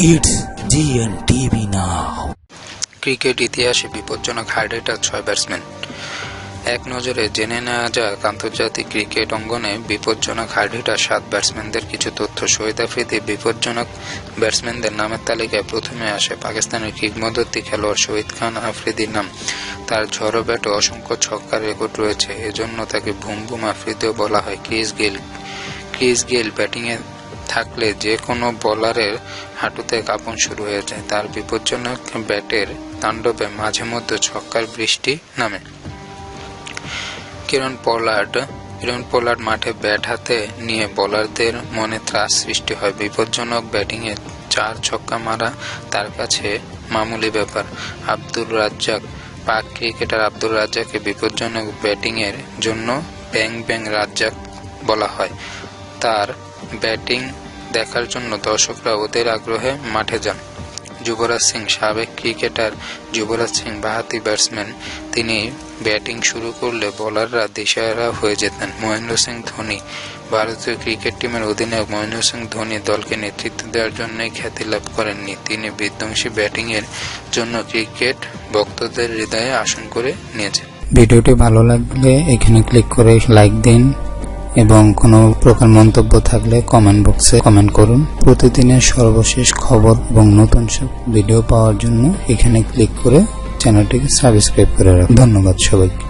It's GN TV now. Cricket ইতিহাসে বিপজ্জনক hard hitter ছয় ব্যাটসম্যান এক নজরে জেনে নেওয়া যাক, আন্তর্জাতিক ক্রিকেট অঙ্গনে বিপজ্জনক হার্ড হিটার সাত ব্যাটসম্যানদের কিছু তথ্য। শহীদ আফ্রিদি বিপজ্জনক ব্যাটসম্যানদের নামের তালিকায় প্রথমে আসে পাকিস্তানের কিংবদন্তি খেলোয়াড় শহীদ খান আফ্রিদির নাম। তার ঝড়ো ব্যাটে অসংখ্য ছক্কার রেকর্ড রয়েছে, এজন্য তাকে বুম বুম আফ্রিদিও বলা হয়। ক্রিস গেল ক্রিস গেল ব্যাটিংয়ে থাকলে যে কোনো বোলারের হাঁটুতে কাঁপন শুরু হয়ে যায়। তার বিপজ্জনক ব্যাটের তাণ্ডবে মাঝে মধ্যে ছক্কার বৃষ্টি নামে। কিরণ পোলার্ড কিরণ পোলার্ড মাঠে ব্যাট হাতে নিয়ে বোলারদের মনে ত্রাস সৃষ্টি হয়। বিপজ্জনক ব্যাটিংয়ে চার ছক্কা মারা তার কাছে মামুলি ব্যাপার। আব্দুর রাজ্জাক, পাক ক্রিকেটার আব্দুর রাজ্জাককে বিপজ্জনক ব্যাটিংয়ের জন্য ব্যাং ব্যাং রাজ্জাক বলা হয়। তার ব্যাটিং দেখার জন্য দর্শকরা ওদের আগ্রহে মাঠে যান। যুবরাজ সিং, সাবেক ক্রিকেটার যুবরাজ সিং, বাহাতি ব্যাটসম্যান, তিনি ব্যাটিং শুরু করলে বোলাররা দিশেহারা হয়ে যেতেন। মহেন্দ্র সিং ধোনি, ভারতীয় ক্রিকেট টিমের অধিনায়ক মহেন্দ্র সিং ধোনি দলকে নেতৃত্ব দেওয়ার জন্যই খ্যাতি লাভ করেননি। তিনি বিধ্বংসী ব্যাটিংয়ের জন্য ক্রিকেট ভক্তদের হৃদয়ে আসন করে নিয়েছেন। ভিডিওটি ভালো লাগলে এখানে ক্লিক করে লাইক দিন। এবং কোনো প্রকার মন্তব্য থাকলে কমেন্ট বক্সে কমেন্ট করুন। প্রতিদিনের সর্বশেষ খবর এবং নতুন সব ভিডিও পাওয়ার জন্য এখানে ক্লিক করে চ্যানেলটিকে সাবস্ক্রাইব করে রাখুন। ধন্যবাদ সবাইকে।